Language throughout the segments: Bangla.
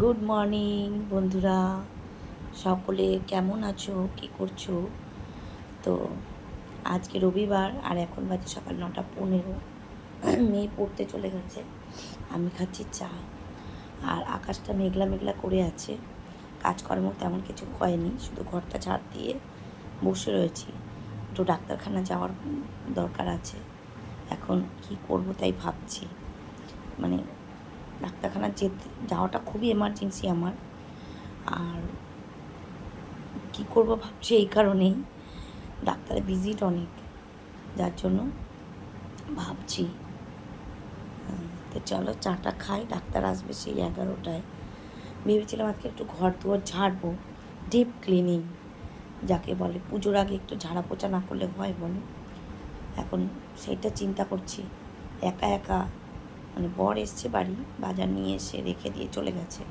গুড মর্নিং বন্ধুরা। সকলে কেমন আছো? কী করছ? তো আজকে রবিবার, আর এখন বাজে সকাল নটা পনেরো। মেয়ে পড়তে চলে গেছে। আমি খাচ্ছি চা। আর আকাশটা মেঘলা মেঘলা করে আছে। কাজকর্ম তেমন কিছু হয়নি। শুধু ঘরটা ঝাড় দিয়ে বসে রয়েছি। একটু ডাক্তারখানা যাওয়ার দরকার আছে। এখন কি করব তাই ভাবছি। মানে ডাক্তারখানা যেতে, যাওয়াটা খুবই এমার্জেন্সি আমার। আর কি করব ভাবছি এই কারণেই। ডাক্তারের ভিজিট অনেক, যার জন্য ভাবছি। তো চলো চাটা খাই, ডাক্তার আসবে সেই এগারোটায়। ভেবেছিলাম আজকে একটু ঘর দুয়ার ঝাড়বো ডিপ ক্লিনিং যাকে বলে পুজোর আগে একটু ঝাড়া পোছা না করলে হয় বলো। এখন সেইটা চিন্তা করছি, একা একা মানে বর এসছে বাড়ি, বাজার নিয়ে এসে রেখে দিয়ে চলে গেছে।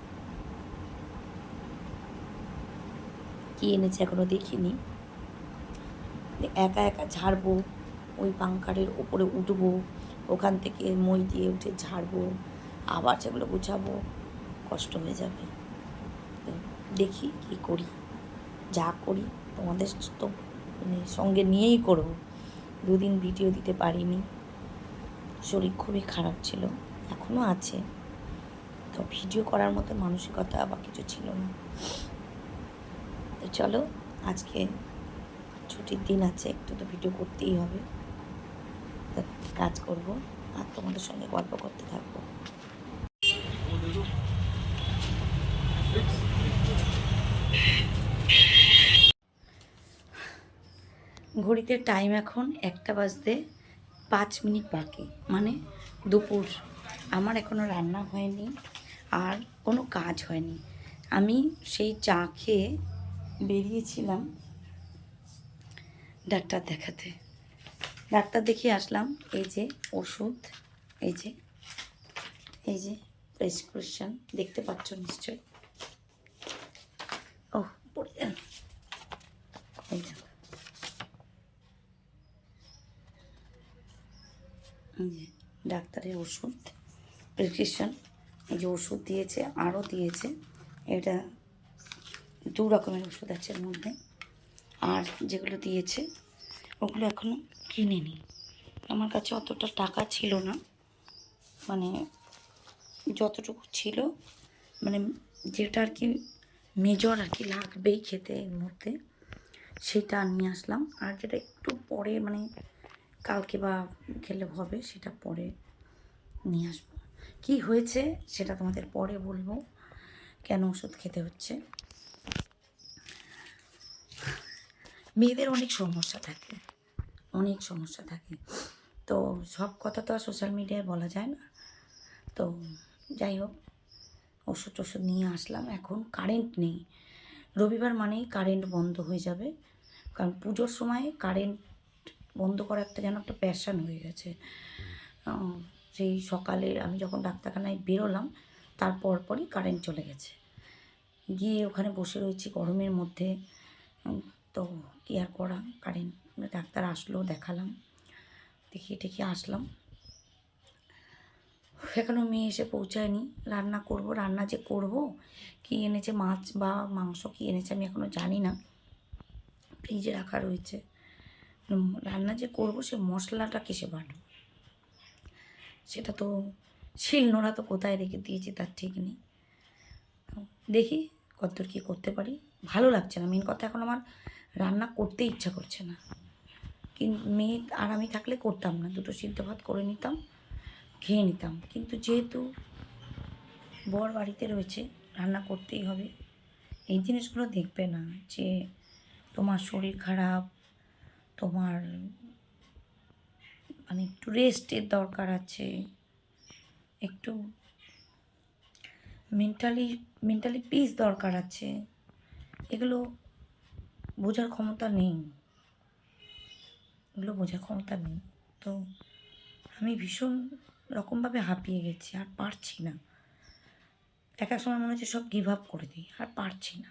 কি এনেছে এখনও দেখিনি। একা একা ঝাড়বো, ওই পাঙ্কারের ওপরে উঠবো, ওখান থেকে মই দিয়ে উঠে ঝাড়বো, আবার সেগুলো গুছাবো, কষ্ট হয়ে যাবে। দেখি কি করি, যা করি, তোমাদের তো মানে সঙ্গে নিয়েই করব। দুদিন ভিডিও দিতে পারিনি। শরীর খুবই খারাপ ছিল এখনও আছে। তো ভিডিও করার মতো মানসিকতা বা কিছু ছিল না। তো চলো, আজকে ছুটির দিন আছে, একটু তো ভিডিও করতেই হবে। কাজ করব, আর তোমাদের সঙ্গে গল্প করতে থাকব। ঘড়িতে টাইম এখন একটা বাজতে পাঁচ মিনিট বাকি। মানে দুপুর। আমার এখনও রান্না হয়নি আর কোনো কাজ হয়নি। আমি সেই চা খেয়ে বেরিয়েছিলাম ডাক্তার দেখাতে। ডাক্তার দেখিয়ে আসলাম, এই যে ওষুধ, এই যে এই যে প্রেসক্রিপশন দেখতে পাচ্ছ নিশ্চয় ও পড়ে এই যে। ডাক্তারের ওষুধ, প্রেসক্রিপশন, এই যে ওষুধ দিয়েছে, আরও দিয়েছে, এটা দু রকমের ওষুধ আছে এর মধ্যে। আর যেগুলো দিয়েছে, ওগুলো এখনও কিনে নি আমার কাছে অতটা টাকা ছিল না। মানে যতটুকু ছিল মানে যেটা আর কি মেজর আর কি লাগবেই খেতে এই মুহূর্তে সেটা নিয়ে আসলাম। আর যেটা একটু পরে মানে কালকে বা খেলে হবে, সেটা পরে নিয়ে আসব। কী হয়েছে সেটা তোমাদের পরে বলব। কেন ওষুধ খেতে হচ্ছে? মেয়েদের অনেক সমস্যা থাকে, অনেক সমস্যা থাকে। তো সব কথা তো আর সোশ্যাল মিডিয়ায় বলা যায় না। তো যাই হোক, ওষুধ টষুধ নিয়ে আসলাম। এখন কারেন্ট নেই। রবিবার মানেই কারেন্ট বন্ধ হয়ে যাবে। কারণ পুজোর সময় কারেন্ট বন্ধ করা একটা যেন একটা প্যাশান হয়ে গেছে। সেই সকালে আমি যখন ডাক্তারখানায় বেরোলাম তারপর পরই কারেন্ট চলে গেছে। গিয়ে ওখানে বসে রয়েছি গরমের মধ্যে। তো কী আর করা? কারেন্ট ডাক্তার আসলো, দেখালাম। দেখিয়ে টেখিয়ে আসলাম। এখনও মেয়ে এসে পৌঁছায়নি। রান্না করব, রান্না যে করব, কি এনেছে মাছ বা মাংস কি এনেছে আমি এখনও জানি না। ফ্রিজে রাখা রয়েছে। রান্না যে করব সে মশলাটা কিসে বাটবো? সেটা তো শিলনোড়া তো কোথায় রেখে দিয়েছি তার ঠিক নেই। দেখি কতদূর কী করতে পারি। ভালো লাগছে না। মেন কথা এখন আমার রান্না করতে ইচ্ছা করছে না। কিন্তু মেয়ে আর আমি থাকলে করতাম না। দুটো সিদ্ধ ভাত করে নিতাম, খেয়ে নিতাম। কিন্তু যেহেতু বর বাড়িতে রয়েছে, রান্না করতেই হবে। এই জিনিসগুলো দেখবে না যে তোমার শরীর খারাপ তোমার মানে একটু রেস্টের দরকার আছে। একটু মেন্টালি মেন্টালি পিস দরকার আছে। এগুলো বোঝার ক্ষমতা নেই। এগুলো বোঝার ক্ষমতা নেই। তো আমি ভীষণ রকমভাবে হাঁপিয়ে গেছি, আর পারছি না। এক এক সময় মনে হচ্ছে সব গিভ আপ করে দিই, আর পারছি না।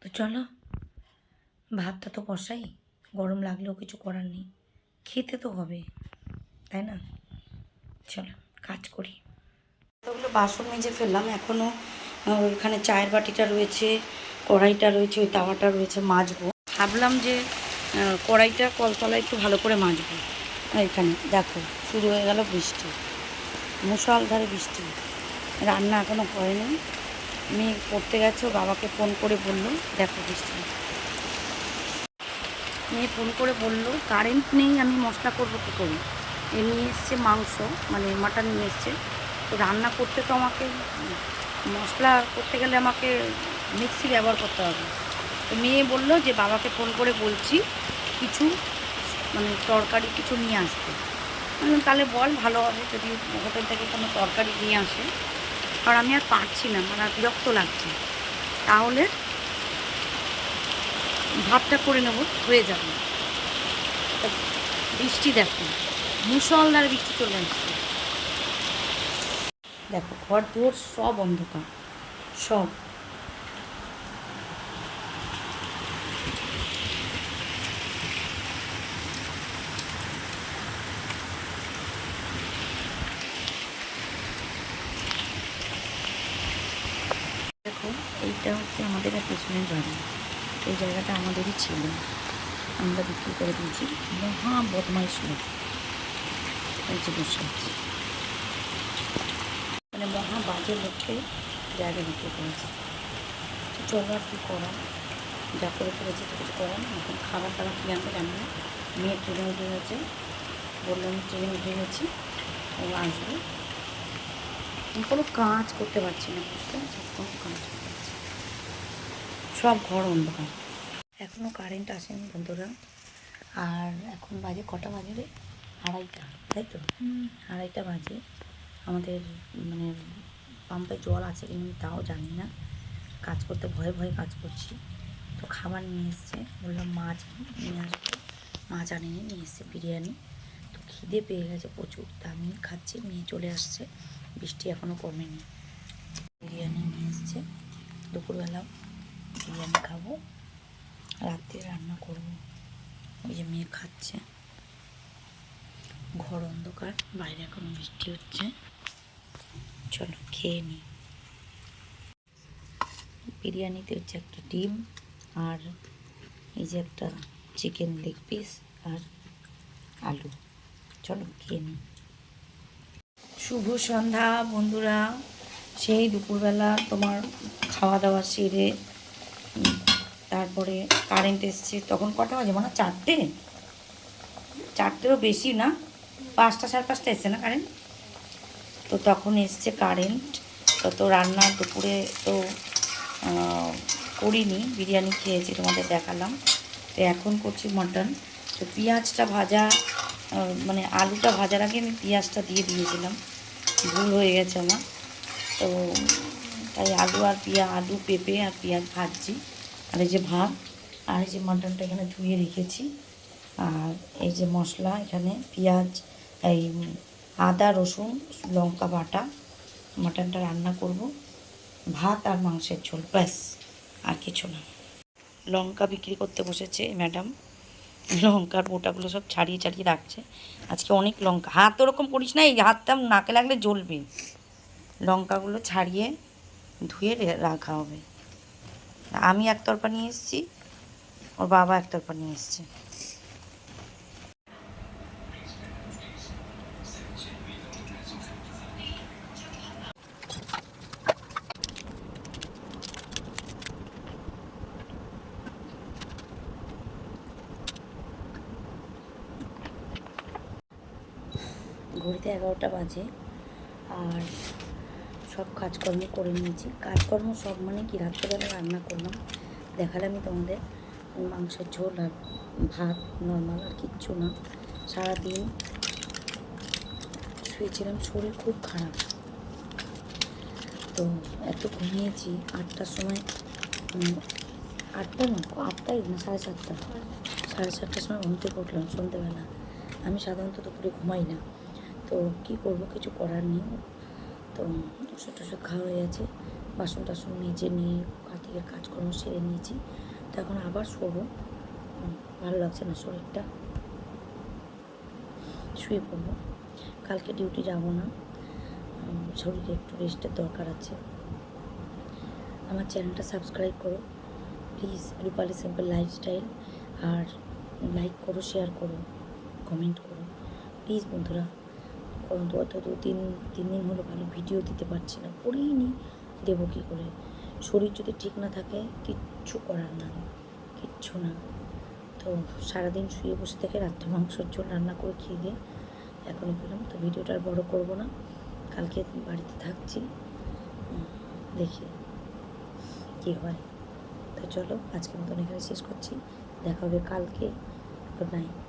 তো চলো ভাতটা তো বসাই গরম লাগলেও কিছু করার নেই, খেতে তো হবে, তাই না? চলো, কাজ করি। ওগুলো বাসন মেজে ফেললাম এখনও ওইখানে চায়ের বাটিটা রয়েছে, কড়াইটা রয়েছে, ওই তাওয়াটা রয়েছে, মাজবো। ভাবলাম যে কড়াইটা কলতলা একটু ভালো করে মাজবো। এখানে, দেখো, শুরু হয়ে গেল বৃষ্টি মুসলধারে বৃষ্টি। রান্না এখনও হয়নি। মেয়ে পড়তে গেছে বাবাকে ফোন করে বলল, দেখো বৃষ্টি। মেয়ে ফোন করে বলল, কারেন্ট নেই, আমি মশলা করব কী করি? এ নিয়ে এসছে মাংস মানে মাটন নিয়ে এসছে। তো রান্না করতে তো আমাকে, মশলা করতে গেলে আমাকে মিক্সি ব্যবহার করতে হবে। তো মেয়ে বলল যে, বাবাকে ফোন করে বলছি, কিছু মানে তরকারি কিছু নিয়ে আসতে। তাহলে বল, ভালো হবে, যদি হোটেল থেকে কোনো তরকারি নিয়ে আসে। কারণ আমি আর পারছি না মানে বিরক্ত লাগছে। তাহলে ভাতটা করে নেব, হয়ে যাবে। বৃষ্টি দেখো মুসলধারে বৃষ্টি চলে আসছে। দেখো, ঘর দুয়ার সব অন্ধকার, সব। এইটা হচ্ছে আমাদের পেছনের বাড়ি। এই জায়গাটা আমাদেরই ছিল। আমরা বিক্রি করে দিয়েছি। মহা বদমাইশ লোক। এই যে বসে মানে মহা বাজে লোককে জায়গা বিক্রি করেছে। চলো আর কী করা? যা করে ফেলেছে তো কিছু করার এখন খাবার দাবার কী আনতে জানি না। মেয়ে ট্রেনে উঠে গেছে। বললাম ট্রেনে উঠে গেছি। ও আসবে। কোনো কাজ করতে পারছি না। বুঝতে পারছি কোনো কাজ। সব ঘর অন্ধকার। এখনও কারেন্ট আসেনি বন্ধুরা। আর এখন বাজে কটা বাজে রে? আড়াইটা তাই তো? আড়াইটা বাজে। আমাদের মানে পাম্পে জল আছে কিনা আমি তাও জানি না। কাজ করতে ভয়ে ভয়ে কাজ করছি। তো খাবার নিয়ে এসছে। বললাম মাছ নিয়ে আসব। মাছ আনিনি নিয়ে এসছে বিরিয়ানি। তো খিদে পেয়ে গেছে প্রচুর। তা আমি খাচ্ছি মেয়ে চলে আসছে। বৃষ্টি এখনও কমেনি। বিরিয়ানি নিয়ে এসছে। দুপুরবেলা বিরিয়ানি খাব। রাত্রে রান্না করব। ওই যে মেয়ে খাচ্ছে। ঘর অন্ধকার, বাইরে এখনও বৃষ্টি হচ্ছে। চলো খেয়ে নিই বিরিয়ানিতে হচ্ছে একটা ডিম আর এই যে একটা চিকেন লেগ পিস আর আলু। চলো খেয়ে নিই শুভ সন্ধ্যা বন্ধুরা। সেই দুপুরবেলা তোমার খাওয়া দাওয়া সেরে তারপরে কারেন্ট এসছে, তখন কটা বাজে? মানে চারটে। চারটেরও বেশি না। পাঁচটা সাড়ে পাঁচটা এসছে না কারেন্ট তো তখন এসছে কারেন্ট তো তো রান্না দুপুরে তো করিনি। বিরিয়ানি খেয়েছি, তোমাদের দেখালাম। তো এখন করছি মটন তো পেঁয়াজটা ভাজা মানে আলুটা ভাজার আগে আমি পেঁয়াজটা দিয়ে দিয়েছিলাম। ভুল হয়ে গেছে আমার। তো তাই আলু আর পেঁয়া, আলু পেঁপে আর পেঁয়াজ ভাজছি। আর এই যে ভাত, আর এই যে মাটনটা এখানে ধুয়ে রেখেছি। আর এই যে মশলা এখানে, পেঁয়াজ, এই আদা, রসুন, লঙ্কা বাটা, মাটনটা রান্না করব। ভাত আর মাংসের ঝোল, ব্যাস, আর কিছু না। লঙ্কা বিক্রি করতে বসেছে ম্যাডাম। লঙ্কার বোটাগুলো সব ছাড়িয়ে ছাড়িয়ে রাখছে। আজকে অনেক লঙ্কা। হাত ওরকম করিস না, এই হাতটা নাকে লাগলে জ্বলবে। লঙ্কাগুলো ছাড়িয়ে ধুয়ে রাখা হবে। আমি একতরফা নিয়ে এসেছি ওর বাবা একতরফা নিয়ে এসছে। ঘড়িতে এগারোটা বাজে আর সব কাজকর্ম করে নিয়েছি। কাজকর্ম সব মানে কি? রাত্রেবেলা রান্না করলাম। দেখালাম আমি তোমাদের। মাংসের ঝোল আর ভাত নর্মাল আর কিচ্ছু না। সারাদিন শুয়েছিলাম, শরীর খুব খারাপ। তো এত ঘুমিয়েছি। আটটার সময় আটটা না? আটটাই না? সাড়ে সাতটা। সাড়ে সাতটার সময় ঘুম থেকে উঠলাম সন্ধ্যেবেলা। আমি সাধারণত দুপুরে ঘুমাই না। তো কী করব? কিছু করার নেই। তো ওষুধ টষুধ খাওয়া হয়ে গেছে। বাসন টাসন মেজে নিয়ে কাটিয়ে কাজকর্ম সেরে নিয়েছি। তো এখন আবার শোবো। ভালো লাগছে না শরীরটা। শুয়ে পড়ব। কালকে ডিউটি যাব না। শরীরে একটু রেস্টের দরকার আছে। আমার চ্যানেলটা সাবস্ক্রাইব করো। Please Rupali simple lifestyle. R like করো শেয়ার করো কমেন্ট করো। প্লিজ বন্ধুরা কারণ অত দু তিন তিন দিন হলো ভালো ভিডিও দিতে পারছি না, করেই নি, দেবো কী করে? শরীর যদি ঠিক না থাকে, কিচ্ছু করার না, কিচ্ছু না। তো সারাদিন শুয়ে বসে থেকে রাত্রে মাংসর ঝোল রান্না করে খেয়ে দিয়ে এখনই পেলাম তো ভিডিওটা আর বড় করব না। কালকে বাড়িতে থাকছি দেখি কী হয়। তো চলো, আজকের মতন এখানে শেষ করছি, দেখা হবে কালকে। Good night